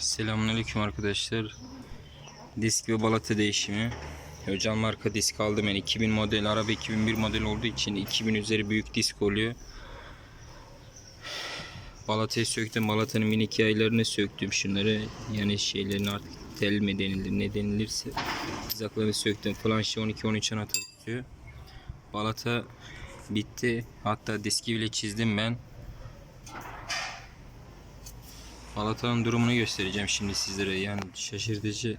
Selamünaleyküm arkadaşlar. Disk ve balata değişimi. Öcal marka disk aldım ben. 2000 model, araba 2001 model olduğu için 2000 üzeri büyük disk oluyor. Balatayı söktüm. Balatanın minik yaylarını söktüm şunları. Yani şeylerin artık tel mi denilir ne denilirse. Kızaklarını söktüm. Flanşı 12-13 anahtar tutuyor. Balata bitti. Hatta diski bile çizdim ben. Balata'nın durumunu göstereceğim şimdi sizlere. Yani şaşırtıcı.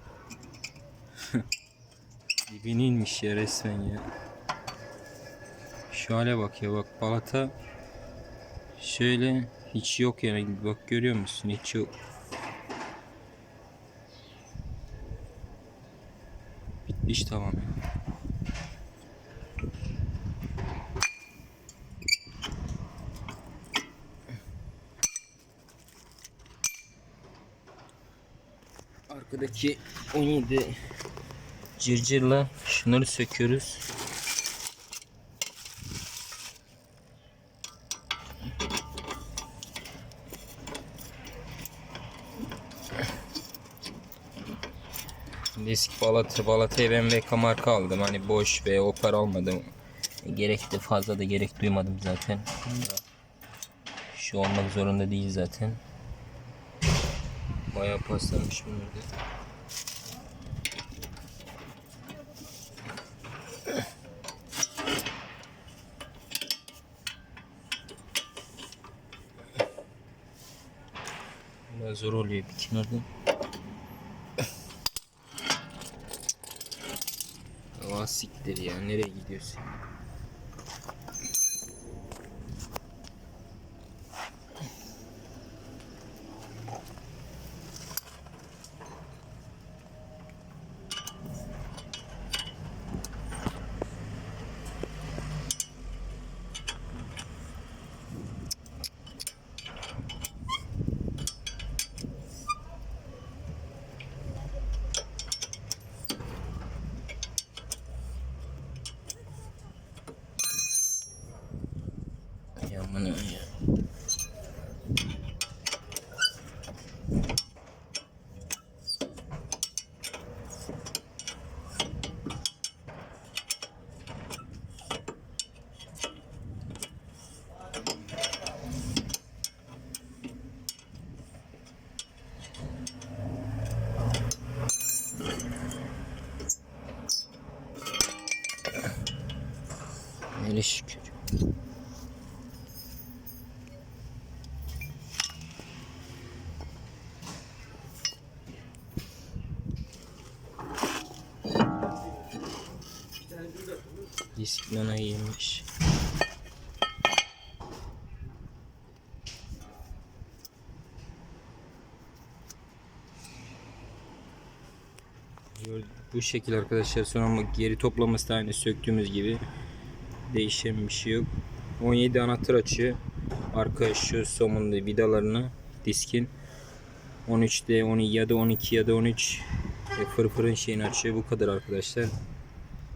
Dibine inmiş ya resmen ya. Şu hale bak ya bak balata şöyle hiç yok yani bak görüyor musun hiç yok. Bitmiş tamam. Arkadaki 17 cırcırla şunları söküyoruz. Disk balatı, balatayı ben VK marka aldım. Hani boş ve opar almadım. Gerek de fazla da gerek duymadım zaten. Şu olmak zorunda değil zaten. Bayağı paslanmış bunlar da. Biraz zor oluyor kenarda. Hava siktir ya nereye gidiyorsun? Ya aman ya. Hele şükür. Disk yemiş. Bu şekil arkadaşlar sonra geri toplaması da aynı söktüğümüz gibi değişen bir şey yok. 17 anahtar açıyor. Arka şu somunda vidalarını diskin 13'de 12 ya da 12 ya da 13 e, fırfırın şeyini açıyor. Bu kadar arkadaşlar.